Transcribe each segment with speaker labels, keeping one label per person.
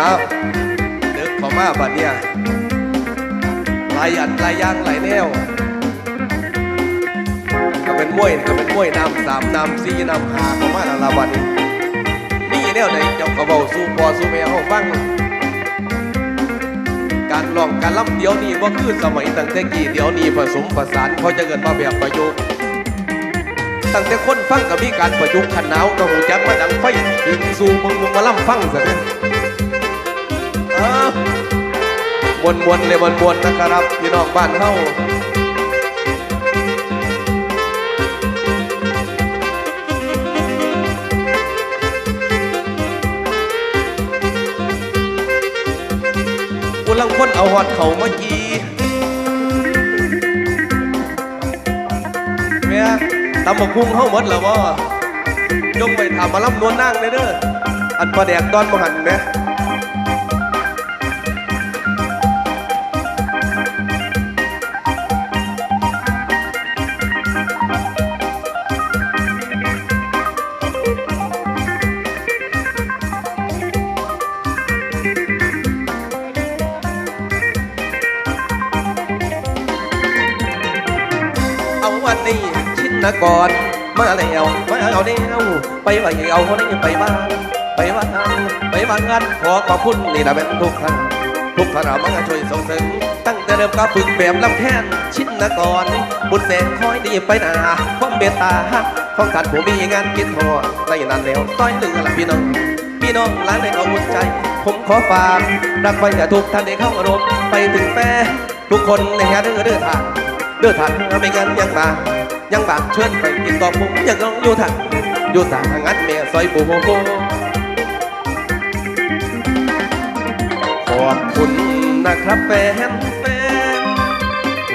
Speaker 1: อ้าวเด็กขอมาบัดเนี่ยลายอันลายย่างหลายแนวก็เป็นมวยก็เป็นมวยนำสามนำสี่นำหาเข้ามาล้วละบัดนี้นี่แนวไหนเจ้าก็เบาสู้พอสู้แม่เขาฟังการลองการล่ำเดี๋ยวนี้ว่าคือสมัยตั้งแต่กี่เดี๋ยวนี้ผสมผสานเขาจะเกิดมาแบบประยุกต์ตั้งแต่คนฟังก็มีการประยุกต์ขันหนาวก็หูจักมาดังไฟยิงสู่มึงมึงมาล่ำฟังซะเนี่ย มวนมวนเลยมวนมวนนะครับพี่น้องบ้านเฮากูลังคนเอาหอดเขาเมื่อกี้เมียตำบักพุงเฮาหมดแล้วบ่จงไปถามมาล่ำนวลนั่งเลยเด้ออันปลาแดกตอนมหันไหม เอาวันนี้ชินมาแล้วมาเอาเดียวไปไปเอาคนนี้ไปบ้านไปบ้านไปบ้านงานขอขอบคุณนี่นะเป็นทุกท่านทุกท่านเอามาช่วยส่งเสริมตั้งแต่เริ่มก็ฝึกแบบลำแค้นชินนกรบุญแสงคอยดีไปหนาความเมตตาของท่านผู้มีงานกินทอในนั้นแล้วต้อยเหลือละพี่น้องพี่น้องร้านในเอาอุ่นใจ ผมขอฝากรักไว้อย่ทุกท่านได้เข้าอารมณ์ไปถึงแฟทุกคนในแห่เด้อเด้อทางเดือดทางไม่งั้นยังบา ยังบางเชิญไปกินต่อผมยังต้องอยู่ทางอยู่ทางงั้นเมียซอยปูโฮขอบคุณนะครับแฟนแฟน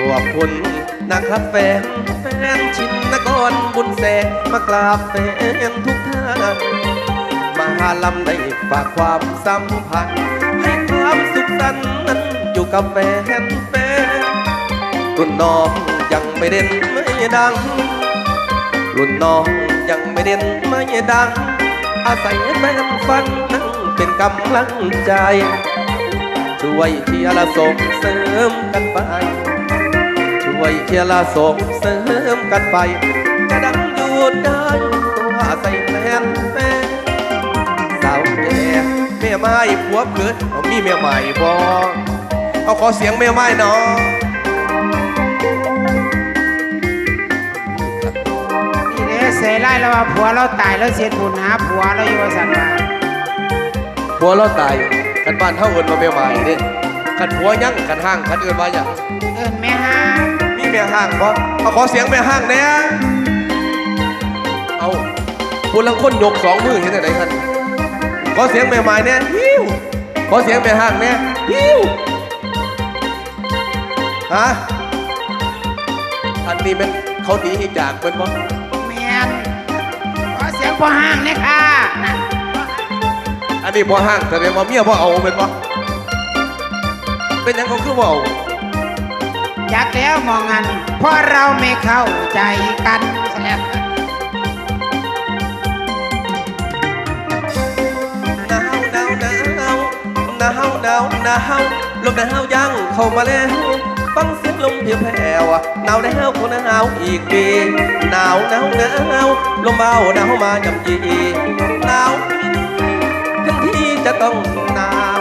Speaker 1: ขอบคุณนะครับแฟนแฟนชินนกรบุญแสงมากราบแฟนทุกท่านมาหาลำได้ฝากความสัมพันธ์ให้ความสุขสันต์นั้นอยู่กับแฟนแฟนรุ่นน้อง ยังไม่เด่นไม่ดัง รุ่นน้องยังไม่เด่นไม่ดัง อาศัยแฟนฟังนั่งเป็นกำลังใจ ช่วยเชียร์ละส่งเสริมกันไป ช่วยเชียร์ละส่งเสริมกันไป จะดังอยู่ได้ตัวอาศัยแฟนแฟนสาวแก่แม่ไม้ผัวเกิดเอามีแม่ใหม่บ่เอาขอเสียงแม่ไม้น่อย
Speaker 2: สยไล่แล้วว่าผัวเราตายแล้วเสียบุญหาผัวเราอยู่ว่าสันว่า
Speaker 1: ผัวเราตายกันบ้านเท่าเอินมาเมียใหม่เด้กันผัวยังกันห้างกันเอินมาอย่าง
Speaker 2: เอินแม่ฮา
Speaker 1: มีเมียห้างบ่เอาขอเสียงเมียห้างแหน่เอาผู้ลังคนยกสองมือเห็นไหนกันขอเสียงเมียใหม่แหน่ฮิวขอเสียงเมียห้างแหน่ฮิวฮะอันนี้เป็นเขาดีอีกจากเป็นบ่
Speaker 2: แม่ นขอเสียงพ่อห้างเนี่ยค่ะน่ะ
Speaker 1: อันนี้บ่ห้างแสดงว่าเมียบ่เอาเป็นบ่เป็นหยังเขาคือบ่เอา
Speaker 2: อยากแล้วมองงันเพราะเราไม่เข้าใจกันซะแล้ว
Speaker 1: หนาวหนาวหนาวหนาวหนาวหนาวลมหนาวยังเข้ามาแล้ว ฟังเสียงลมเพียวแผ่วหนาวแล้วคนหนาวอีกปีหนาวหนาวหนาวลมเบาหนาวมายำยีหนาวถึงที่จะต้องหนาว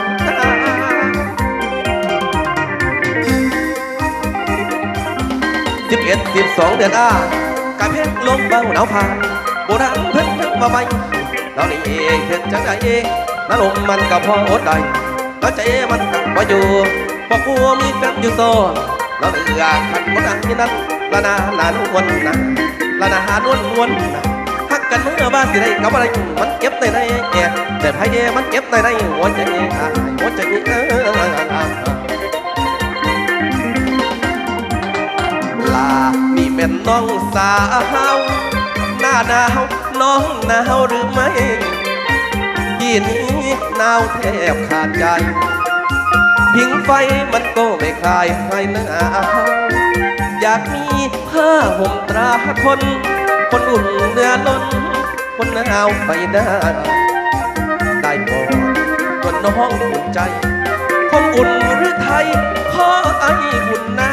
Speaker 1: สิบเอ็ดสิบสองเดือนอ้ากายเพชรลมเบาหนาวผ่านโบราณเพิ่งนึกมาใหม่เรานี่เองเห็นจังไดเองน้าลมมันก็พออดได้แล้วใจมันกังบ่อยู่ บอกกลัวมีแฟนอยู่โซเราเลือขันคนอันนี้นั้นละนาหนานวลนะละนาหานวลนวลนะฮักกันเมื่อบ้านสิได้กับอะไรมันเก็บในในแก่แต่ไพ่เดมันเก็บในในหัวใจหัวใจเออลานี่เป็นน้องสาวหน้าหนาวน้องหนาวหรือไม่ยี่นี้หนาวแทบขาดใจ พิงไฟมันก็ไม่คลายใครหน้าอยากมีผ้าห่มตราคน คนอุ่นเนื้อล้น คนหนาวไปได้ได้ก่อนคนน้องอุ่นใจ คนอุ่นหรือไทยพ่อไอ้อุ่นนา